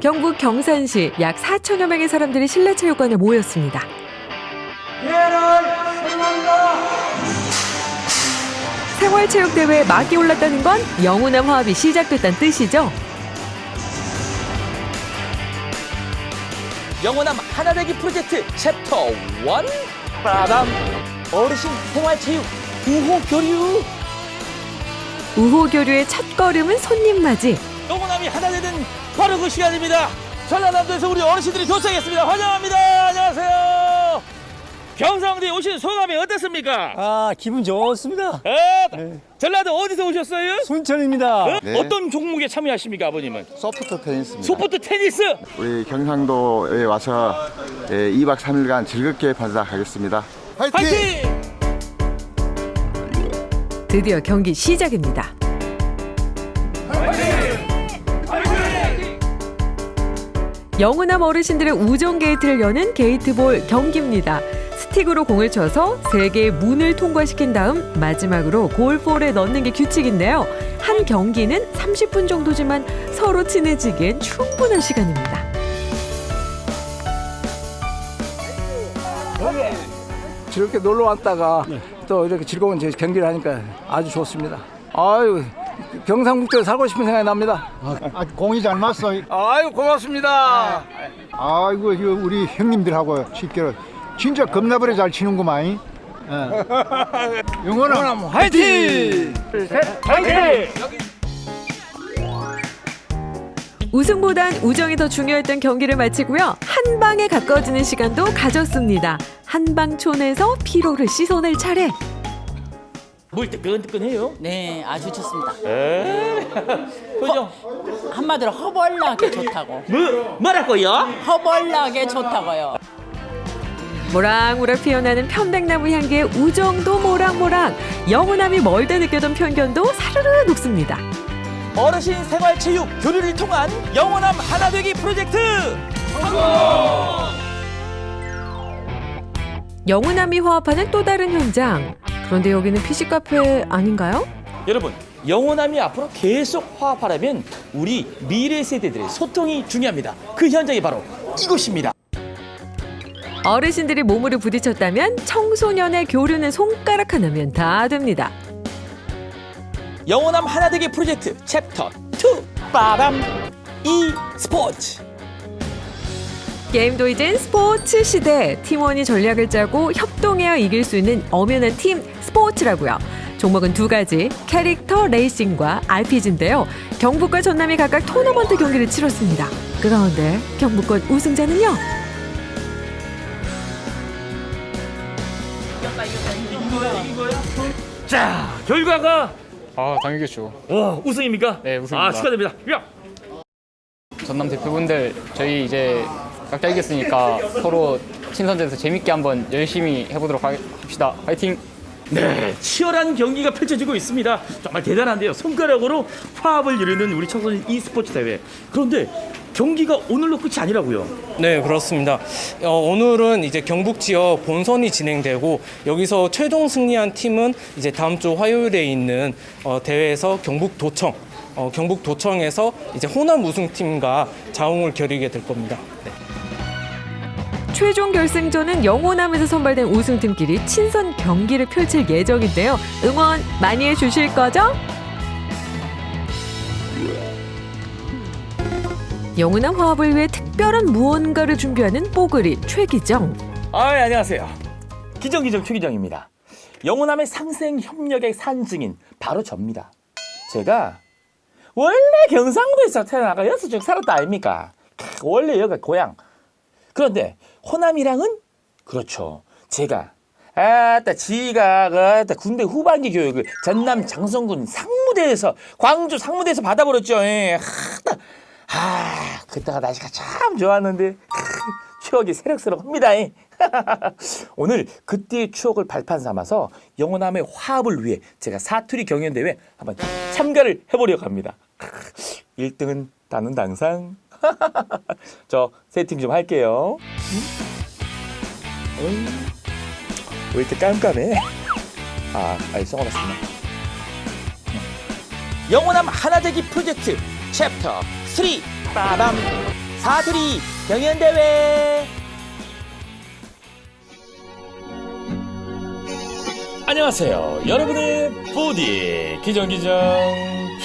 경북 경산시 약 4천여 명의 사람들이 실내체육관에 모였습니다. 생활체육대회에 막이 올랐다는 건 영훈함 화합이 시작됐다는 뜻이죠. 영원함 하나되기 프로젝트 챕터 1 빠담 어르신 생활체육 구호 교류 우호교류의 첫 걸음은 손님 맞이. 영원함이 하나 되는 바로 그 시간입니다 전라남도에서 우리 어르신들이 도착했습니다 환영합니다 안녕하세요 경상도에 오신 소감이 어떻습니까? 아 기분 좋습니다. 에, 전라도 어디서 오셨어요? 순천입니다. 어? 네. 어떤 종목에 참여하십니까 아버님은? 소프트 테니스입니다. 소프트 테니스 우리 경상도에 와서 예, 2박 3일간 즐겁게 반삭하겠습니다. 파이팅! 드디어 경기 시작입니다. 영훈함 어르신들의 우정 게이트를 여는 게이트볼 경기입니다. 스틱으로 공을 쳐서 세 개의 문을 통과시킨 다음 마지막으로 골볼에 넣는 게 규칙인데요. 한 경기는 30분 정도지만 서로 친해지기엔 충분한 시간입니다. 즐겁게 놀러 왔다가 네. 또 이렇게 즐거운 제 경기를 하니까 아주 좋습니다. 아유 경상북도에 살고 싶은 생각이 납니다. 아, 공이 잘 맞어. 아유 고맙습니다. 아이고 이거 우리 형님들하고 쉽게 진짜 겁나버려 잘 치는구만. 예. 영원한 화이팅! 우승보단 우정이 더 중요했던 경기를 마치고요. 한 방에 가까워지는 시간도 가졌습니다. 한방촌에서 피로를 씻어낼 차례. 물 뜨끈뜨끈해요 네, 아주 좋습니다. 에 그죠? 한마디로 허벌나게 좋다고. 뭐, 뭐라고요? 허벌나게 좋다고요. 모락모락 피어나는 편백나무 향기에 우정도 모락모락 영원함이 멀다 느껴던 편견도 사르르 녹습니다. 어르신 생활 체육 교류를 통한 영원함 하나 되기 프로젝트 영원함이 화합하는 또 다른 현장. 그런데 여기는 PC 카페 아닌가요? 여러분 영원함이 앞으로 계속 화합하려면 우리 미래 세대들의 소통이 중요합니다 그 현장이 바로 이곳입니다 어르신들이 몸으로 부딪혔다면 청소년의 교류는 손가락 하나면 다 됩니다. 영원함 하나되기 프로젝트 챕터 2 빠밤 이 스포츠 게임도 이젠 스포츠 시대. 팀원이 전략을 짜고 협동해야 이길 수 있는 엄연한 팀 스포츠라고요. 종목은 두 가지, 캐릭터 레이싱과 RPG인데요. 경북과 전남이 각각 토너먼트 경기를 치렀습니다. 그런데 경북권 우승자는요? 자 결과가 아 당연히겠죠. 와 우승입니까? 네, 우승입니다. 아 축하드립니다 야 전남 대표분들 저희 이제 각자 이겼으니까 서로 친선전에서 재밌게 한번 열심히 해보도록 하- 합시다. 화이팅! 네, 치열한 경기가 펼쳐지고 있습니다. 정말 대단한데요. 손가락으로 화합을 이루는 우리 청소년 e스포츠 대회. 그런데 경기가 오늘로 끝이 아니라고요. 네, 그렇습니다. 어, 오늘은 이제 경북 지역 본선이 진행되고 여기서 최종 승리한 팀은 이제 다음 주 화요일에 있는 어, 대회에서 경북 도청, 어, 경북 도청에서 이제 호남 우승팀과 자웅을 겨루게 될 겁니다. 네. 최종 결승전은 영호남에서 선발된 우승팀끼리 친선 경기를 펼칠 예정인데요. 응원 많이 해주실 거죠? 영훈남 화합을 위해 특별한 무언가를 준비하는 뽀글이 최기정. 아, 안녕하세요. 기정 기정 최기정입니다. 영호남의 상생 협력의 산증인 바로 접니다. 제가 원래 경상도에서 태어나가 여섯 쭉 살았다 아닙니까? 크, 원래 여기가 고향. 그런데 호남이랑은 그렇죠. 제가 아따 지가 그따 군대 후반기 교육을 전남 장성군 상무대에서 광주 상무대에서 받아버렸죠. 예. 아따 아 그때가 날씨가 참 좋았는데 크, 추억이 새록새록합니다. 예. 오늘 그때의 추억을 발판 삼아서 영호남의 화합을 위해 제가 사투리 경연대회 한번 참가를 해보려고 합니다. 1등은 나는 당상. 저 세팅 좀 할게요. 음? 왜 이렇게 깜깜해? 아, 아니 써놨습니다. 영원함 하나되기 프로젝트 챕터 3 빠밤 사투리 경연대회 안녕하세요 여러분의 부디 기정기정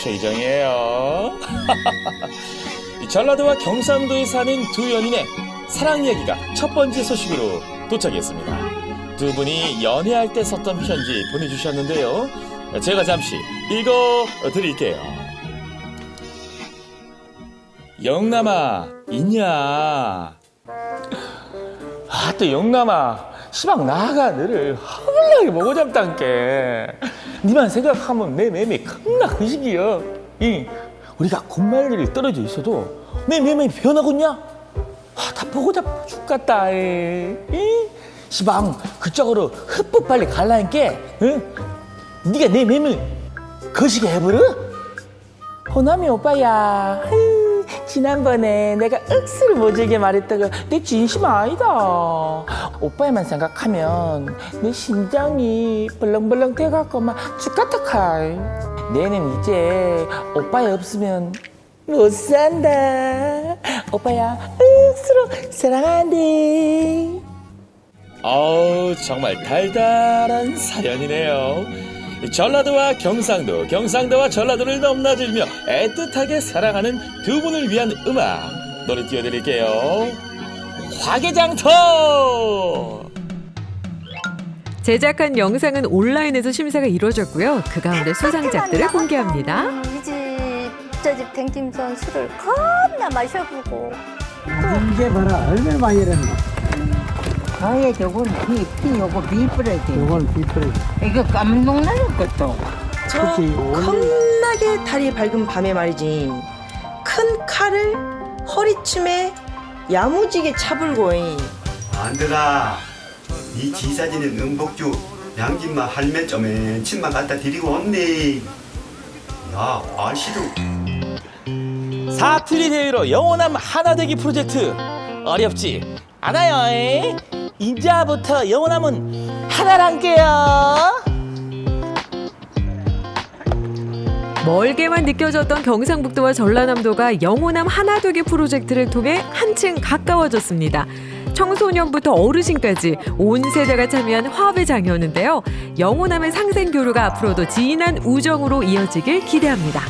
최희정이에요 이 전라도와 경상도에 사는 두 연인의 사랑 이야기가 첫 번째 소식으로 도착했습니다. 두 분이 연애할 때 썼던 편지 보내주셨는데요. 제가 잠시 읽어 드릴게요. 영남아 있냐? 아또 영남아 시방 나가 너를 허물나게 보고 잡단께. 니만 생각하면 내 맴이 겁나 크시기여. 이 우리가 군말리를 떨어져 있어도 내 맴이 변하겠냐 아, 다 보고 잡 죽겠다 이 시방 그쪽으로 흡흡 빨리 갈라니까 응? 네가 내 맴을 거시게 해버려? 호남이 오빠야. 아유, 지난번에 내가 억수로 모질게 말했다가 내 진심 아니다. 오빠야만 생각하면 내 심장이 벌렁벌렁 돼갖고 막 죽겠다카이. 내는 이제 오빠야 없으면 못 산다. 오빠야 억수로 사랑한대. 어우 정말 달달한 사연이네요. 전라도와 경상도, 경상도와 전라도를 넘나들며 애틋하게 사랑하는 두 분을 위한 음악 노래 띄워드릴게요. 화개장터! 제작한 영상은 온라인에서 심사가 이루어졌고요. 그 가운데 수상작들을 공개합니다. 이 집저집 댕김선 술을 겁나 마셔보고. 이게 봐라 얼마나 많이 이랬나 아예 저건 피, 피 요거 비프레지. 이건 비프레 이거 깜짝 놀랄 것도. 저 겁나게 달이 밝은 밤에 말이지. 큰 칼을 허리춤에 야무지게 차불고 안들아 이 지사진은 은복주 양진마 할매 점에 침만 갖다 드리고 왔네. 야 아시도 사투리 대회로 영원함 하나되기 프로젝트 어렵지 않아요. 에? 이제부터 영원함은 하나란게요. 멀게만 느껴졌던 경상북도와 전라남도가 영호남 하나되기 프로젝트를 통해 한층 가까워졌습니다. 청소년부터 어르신까지 온 세대가 참여한 화합의 장이었는데요. 영호남의 상생 교류가 앞으로도 진한 우정으로 이어지길 기대합니다.